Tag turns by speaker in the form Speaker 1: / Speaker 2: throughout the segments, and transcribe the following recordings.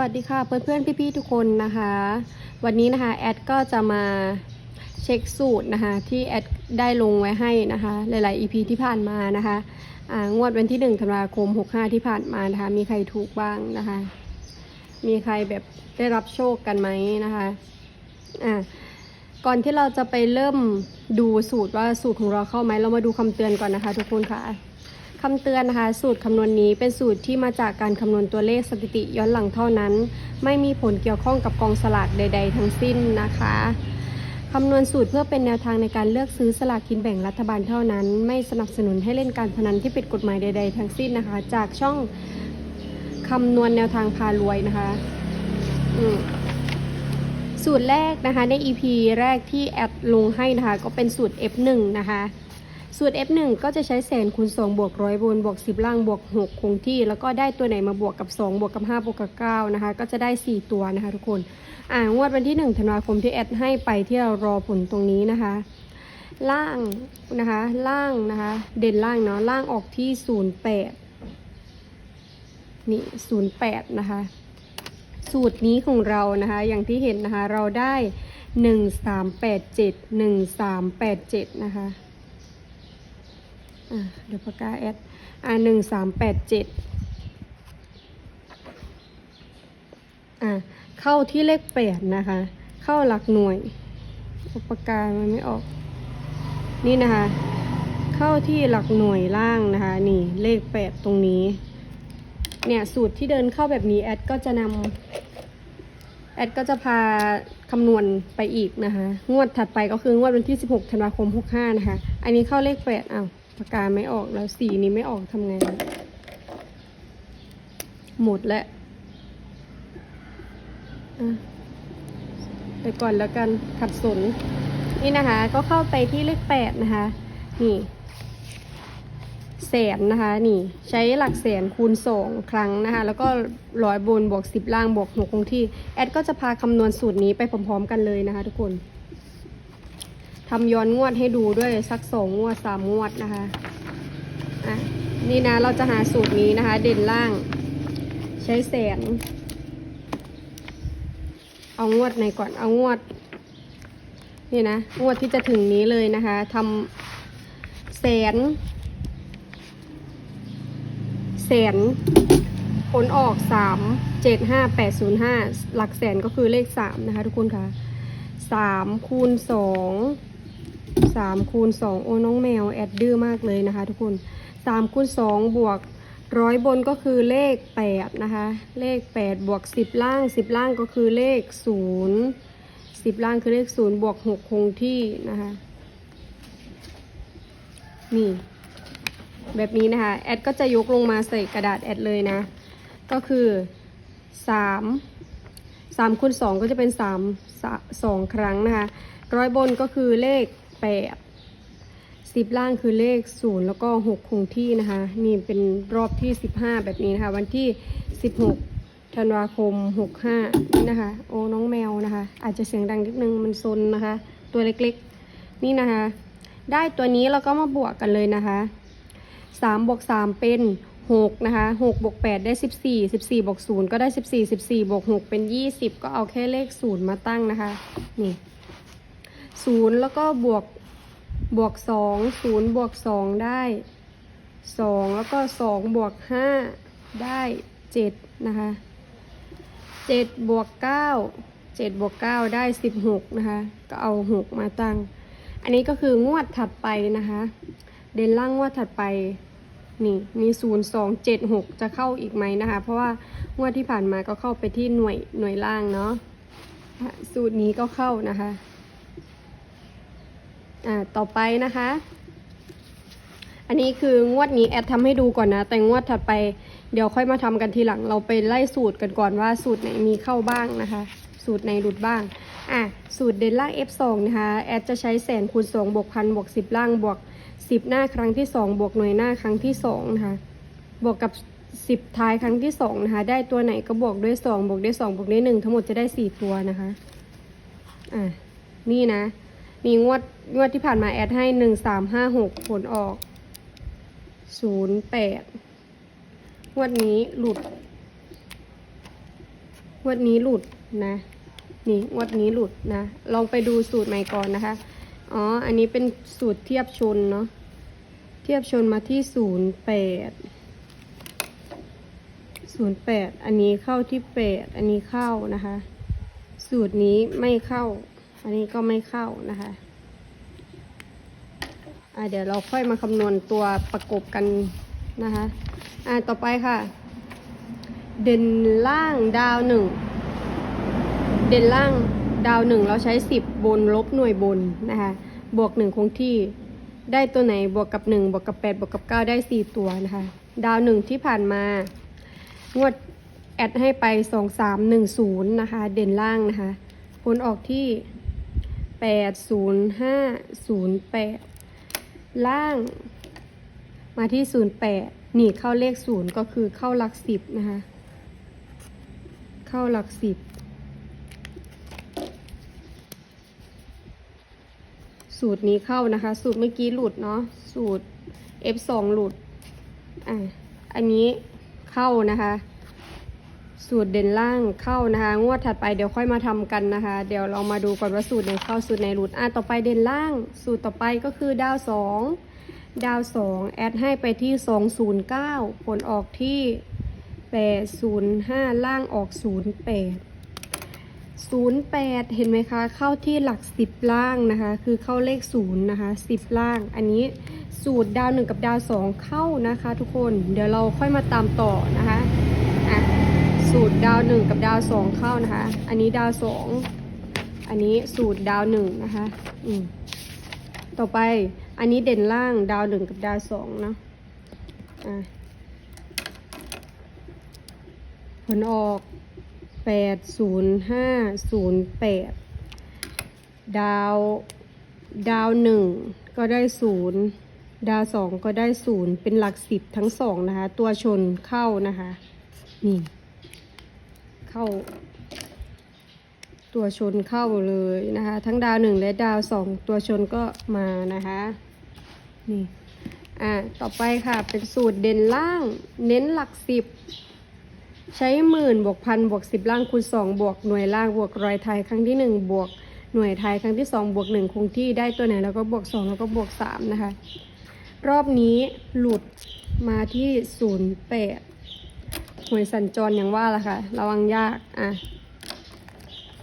Speaker 1: วัสดีค่ะเพื่อนๆพี่ๆทุกคนนะคะ วันนี้นะคะแอดก็จะมาเช็คสูตรนะคะที่แอดได้ลงไว้ให้นะคะ หลายๆ EP ที่ผ่านมานะคะงวดวันที่1ธันวาคม 65 ที่ผ่านมานะคะ มีใครถูกบ้างนะคะ มีใครแบบได้รับโชคกันไหมนะคะอ่าก่อนที่เราจะไปเริ่มดูสูตรว่าสูตรของเราเข้าไหมเรามาดูคำเตือนก่อนนะคะ ทุกคนค่ะ คำเตือนนะคะ สูตรคำนวณนี้เป็นสูตรที่มาจากการคำนวณตัวเลขสถิติย้อนหลังเท่านั้น ไม่มีผลเกี่ยวข้องกับกองสลากใด ๆ ทั้งสิ้นนะคะคำนวณสูตรเพื่อเป็นแนวทางในการเลือกซื้อสลากกินแบ่งรัฐบาลเท่านั้น ไม่สนับสนุนให้เล่นการพนันที่ผิดกฎหมายใด ๆ ทั้งสิ้นนะคะ จากช่องคำนวณแนวทางพารวยนะคะสูตรแรกนะคะใน EP แรกที่แอดลงให้นะคะ ก็เป็นสูตร F1 นะคะ สูตร F1 ก็จะใช้แสนคูณ2บวกร้อยบนบวก 10 ล่างบวก 6 คงที่ แล้วก็ได้ตัวไหนมาบวกกับ 2 บวกกับ 5 บวกกับ 9 นะคะ ก็จะได้ 4 ตัวนะคะทุกคน อ่างวดวันที่ 1 ธันวาคมที่แอดให้ไปที่เรารอผลตรงนี้นะคะ ล่างนะคะ ล่างนะคะ เด่นล่างเนาะ ล่างออกที่ 08 นี่ 08 นะคะ สูตรนี้ของเรานะคะ อย่างที่เห็นนะคะ เราได้ 1387 1387 นะคะ อะเดี๋ยวปากกาแอดอ่าหนึ่งสามแปดเจ็ดอะเข้าที่เลขแปดนะคะ เข้าหลักหน่วยเอาปากกามันไม่ออก นี่นะคะ เข้าที่หลักหน่วยล่างนะคะ นี่เลขแปดตรงนี้ เนี่ยสูตรที่เดินเข้าแบบนี้แอดก็จะนำแอดก็จะพาคำนวณไปอีกนะคะ งวดถัดไปก็คืองวดวันที่ 16 ธันวาคม 65 นะคะ อันนี้เข้าเลขแปดอ้าว ปากกาไม่ออกแล้วสีนี้ไม่ออกทำไง หมดแล้วไปก่อนแล้วกันขัดสน นี่นะคะ ก็เข้าไปที่เลขแปดนะคะ นี่แสนนะคะ นี่ใช้หลักแสนคูณสองครั้งนะคะ แล้วก็ร้อยบนบวกสิบล่างบวกหกคงที่ แอดก็จะพาคำนวณสูตรนี้ไปพร้อมๆกันเลยนะคะทุกคนำย้อนงวดให้ดูด้วยสักสองงวดสามงวดนะคะอะนี่นะเราจะหาสูตรนี้นะคะ เด่นล่าง ใช้แสนเอางวดไหนก่อนเอางวด นี่นะงวดที่จะถึงนี้เลยนะคะทำแสนแสนผลออกสามเจ็ดห้าแปดศูนย์ห้าหลักแสนก็คือเลขสามนะคะทุกคนคะสามคูณส องสามคูณสองโอ้น้องแมวแอดดื้อมากเลยนะคะ ทุกคนสามคูณสองบวกร้อยบนก็คือเลขแปดนะคะ เลขแปดบวกสิบล่างสิบล่างก็คือเลขศูนย์สิบล่างคือเลขศูนย์บวกหกคงที่นะคะ นี่ แบบนี้นะคะ แอดก็จะยกลงมาใส่กระดาษแอดเลยนะ ก็คือสามสามคูณสองก็จะเป็นสามสองครั้งนะคะ ร้อยบนก็คือเลข แปดสิบล่างคือเลขศูนย์แล้วก็หกคงที่นะคะ นี่เป็นรอบที่สิบห้าแบบนี้นะคะ วันที่สิบหกธันวาคมหกห้านี่นะคะ โอ้น้องแมวนะคะ อาจจะเสียงดังนิดนึงมันซนนะคะ ตัวเล็กๆ นี่นะคะ ได้ตัวนี้เราก็มาบวกกันเลยนะคะสามบวกสามเป็นหกนะคะหกบวกแปดได้สิบสี่สิบสี่บวกศูนย์ก็ได้สิบสี่สิบสี่บวกหกเป็นยี่สิบก็เอาแค่เลขศูนย์มาตั้งนะคะ นี่ ศูนย์แล้วก็บวกบวกสองศูนย์บวกสองได้สองแล้วก็สองบวกห้าได้เจ็ดนะคะเจ็ดบวกเก้าเจ็ดบวกเก้าได้สิบหกนะคะก็เอาหกมาตั้ง อันนี้ก็คืองวดถัดไปนะคะ เด่นล่างงวดถัดไปนี่มีศูนย์สองเจ็ดหกจะเข้าอีกไหมนะคะ เพราะว่างวดที่ผ่านมาก็เข้าไปที่หน่วยหน่วยล่างเนาะสูตรนี้ก็เข้านะคะ อ่าต่อไปนะคะ อันนี้คืองวดนี้แอดทำให้ดูก่อนนะ แต่งวดถัดไปเดี๋ยวค่อยมาทำกันทีหลัง เราไปไล่สูตรกันก่อนว่าสูตรไหนมีเข้าบ้างนะคะ สูตรไหนหลุดบ้าง อะ สูตรเด่นล่าง F2 นะคะ แอดจะใช้แสนคูณ2บวกพันบวก10 ล่างบวก 10 หน้าครั้งที่ 2 บวกหน่วยหน้าครั้งที่2นะคะ บวกกับ10ท้ายครั้งที่2นะคะ ได้ตัวไหนก็บวกด้วย2บวกด้วย2บวกด้วย1ทั้งหมดจะได้4ตัวนะคะ อะ นี่นะ นี่งวดงวดที่ผ่านมาแอดให้หนึ่งสามห้าหกผลออกศูนย์แปดงวดนี้หลุดงวดนี้หลุดนะ นี่งวดนี้หลุดนะ ลองไปดูสูตรใหม่ก่อนนะคะ อ๋อ อันนี้เป็นสูตรเทียบชนเนาะ เทียบชนมาที่ศูนย์แปดศูนย์แปดอันนี้เข้าที่แปดอันนี้เข้านะคะ สูตรนี้ไม่เข้า อันนี้ก็ไม่เข้านะคะอ่าเดี๋ยวเราค่อยมาคำนวณตัวประกบกันนะคะอ่าต่อไปค่ะ เด่นล่างดาวหนึ่งเด่นล่างดาวหนึ่งเราใช้สิบบนลบหน่วยบนนะคะบวกหนึ่งคงที่ได้ตัวไหนบวกกับหนึ่งบวกกับแปดบวกกับเก้าได้สี่ตัวนะคะ ดาวหนึ่งที่ผ่านมา งวดแอดให้ไปสองสามหนึ่งศูนย์นะคะ เด่นล่างนะคะ ผลออกที่ แปดศูนย์ห้าศูนย์แปดล่าง มาที่ศูนย์แปดนี่เข้าเลขศูนย์ก็คือเข้าหลักสิบนะคะ เข้าหลักสิบสูตรนี้เข้านะคะ สูตรเมื่อกี้หลุดเนาะสูตร F2 หลุดอะอันนี้เข้านะคะ สูตรเด่นล่างเข้านะคะ งวดถัดไปเดี๋ยวค่อยมาทำกันนะคะ เดี๋ยวเรามาดูก่อนว่าสูตรไหนเข้าสูตรไหนหลุดอะต่อไปเด่นล่าง สูตรต่อไปก็คือดาวสองดาวสองแอดให้ไปที่209ผลออกที่805ล่างออก08 08เห็นไหมคะ เข้าที่หลัก10ล่างนะคะ คือเข้าเลข0นะคะ10ล่าง อันนี้สูตรดาว1กับดาว2เข้านะคะ ทุกคนเดี๋ยวเราค่อยมาตามต่อนะคะ อะสูตรดาว1กับดาว2เข้านะคะ อันนี้ดาว2อันนี้สูตรดาว1นะคะ อืมต่อไปอันนี้เด่นล่างดาว1กับดาว2เนาะอะผลออกแปดศูนย์ห้าศูนย์แปดดาวดาวหนึ่งก็ได้ศูนย์ดาวสองก็ได้ศูนย์เป็นหลักสิบทั้งสองนะคะ ตัวชนเข้านะคะ นี่ เข้า ตัวชนเข้าเลยนะคะ ทั้งดาวหนึ่งและดาวสองตัวชนก็มานะคะนี่อ่าต่อไปค่ะเป็นสูตรเด่นล่าง เน้นหลักสิบใช้หมื่นบวกพันบวกสิบล่างคูณสองบวกหน่วยล่างบวกรอยไทยครั้งที่หนึ่งบวกหน่วยไทยครั้งที่สองบวกหนึ่งคงที่ได้ตัวไหนแล้วก็บวกสองแล้วก็บวกสามนะคะ รอบนี้หลุดมาที่ศูนย์แปด หวยสัญจรอย่างว่าล่ะค่ะ ระวังยากอะ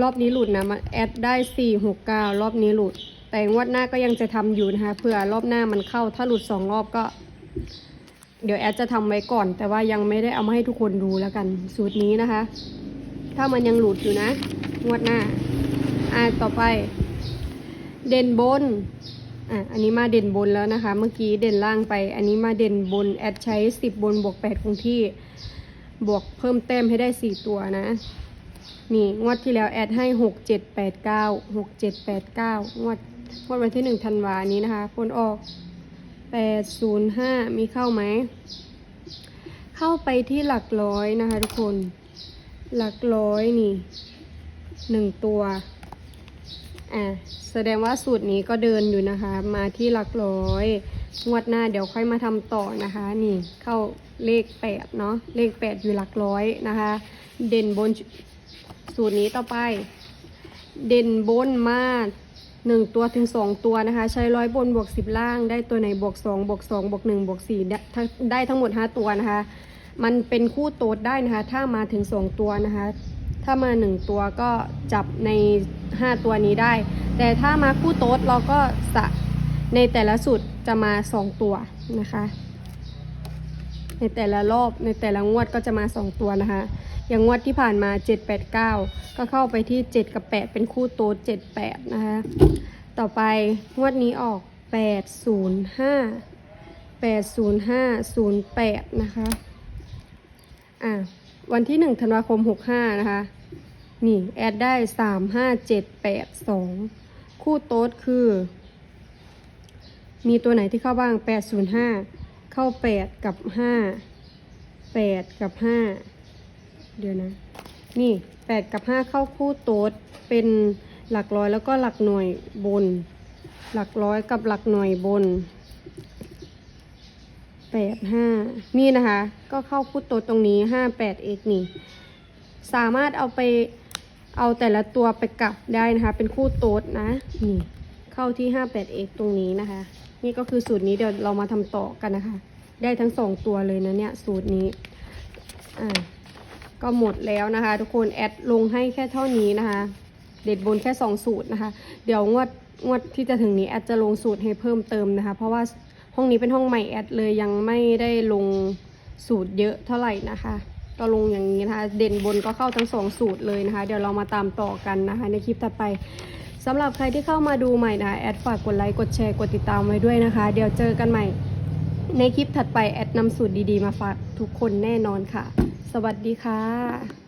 Speaker 1: รอบนี้หลุดนะมาแอดได้สี่หกเก้ารอบนี้หลุด แต่งวดหน้าก็ยังจะทำอยู่นะคะเผื่อรอบหน้ามันเข้าถ้าหลุดสองรอบก็ เดี๋ยวแอดจะทำไว้ก่อน แต่ว่ายังไม่ได้เอามาให้ทุกคนดูแล้วกัน สูตรนี้นะคะ ถ้ามันยังหลุดอยู่นะ งวดหน้าอ่าต่อไป เด่นบนอะอันนี้มาเด่นบนแล้วนะคะ เมื่อกี้เด่นล่างไป อันนี้มาเด่นบนแอดใช้10บนบวก8คงที่ บวกเพิ่มแต้มให้ได้4ตัวนะ นี่งวดที่แล้วแอดให้6 7 8 9 6 7 8 9งวดงวดวันที่1ธันวานี้นะคะผลออกแปดศูนย์ห้ามีเข้าไหม เข้าไปที่หลักร้อยนะคะทุกคน หลักร้อยนี่หนึ่งตัวอะแสดงว่าสูตรนี้ก็เดินอยู่นะคะ มาที่หลักร้อย งวดหน้าเดี๋ยวค่อยมาทำต่อนะคะ นี่เข้าเลขแปดเนาะเลขแปดอยู่หลักร้อยนะคะ เด่นบนสูตรนี้ต่อไป เด่นบนมาหนึ่งตัวถึงสองตัวนะคะ ใช้ร้อยบนบวกสิบล่าง ได้ตัวไหนบวกสองบวกสองบวกหนึ่งบวกสี่ได้ทั้งได้ทั้งหมดห้าตัวนะคะ มันเป็นคู่โตดได้นะคะ ถ้ามาถึงสองตัวนะคะ ถ้ามาหนึ่งตัวก็จับในห้าตัวนี้ได้ แต่ถ้ามาคู่โต๊ดเราก็จะในแต่ละสุด จะมาสองตัวนะคะ ในแต่ละรอบในแต่ละงวดก็จะมาสองตัวนะคะ อย่างงวดที่ผ่านมา 7 8 9 ก็เข้าไปที่ 7 กับ 8 เป็นคู่โต๊ด7 8 นะคะ ต่อไปงวดนี้ออก 8 0 5 8 0 5 0 8 นะคะ อะ วันที่ 1 ธันวาคม 65 นะคะ นี่ แอดได้ 3 5 7 8 2 คู่โต๊ดคือ มีตัวไหนที่เข้าบ้าง 805 เข้า 8 กับ 5 8 กับ 5 เดี๋ยวนะ นี่ 8 กับ 5 เข้าคู่โต๊ดเป็นหลักร้อยแล้วก็หลักหน่วยบน หลักร้อยกับหลักหน่วยบน 8 5 นี่นะคะ ก็เข้าคู่โต๊ดตรงนี้ 5 8 x นี่ สามารถเอาไปเอาแต่ละตัวไปกลับได้นะคะ เป็นคู่โต๊ดนะ นี่เข้าที่ 58x ตรงนี้นะคะ นี่ก็คือสูตรนี้เดี๋ยวเรามาทำต่อกันนะคะ ได้ทั้งสองตัวเลยนะเนี่ยสูตรนี้อ่าก็หมดแล้วนะคะ ทุกคนแอดลงให้แค่เท่านี้นะคะ เด็ดบนแค่2สูตรนะคะ เดี๋ยวงวดงวดที่จะถึงนี้แอดจะลงสูตรให้เพิ่มเติมนะคะ เพราะว่าห้องนี้เป็นห้องใหม่แอดเลยยังไม่ได้ลงสูตรเยอะเท่าไหร่นะคะก็ลงอย่างนี้นะคะ เด่นบนก็เข้าทั้งสองสูตรเลยนะคะ เดี๋ยวเรามาตามต่อกันนะคะ ในคลิปถัดไป สำหรับใครที่เข้ามาดูใหม่นะแอดฝากกดไลค์กดแชร์กดติดตามไว้ด้วยนะคะ เดี๋ยวเจอกันใหม่ ในคลิปถัดไปแอดนำสูตรดีๆ มาฝากทุกคนแน่นอนค่ะ สวัสดีค่ะ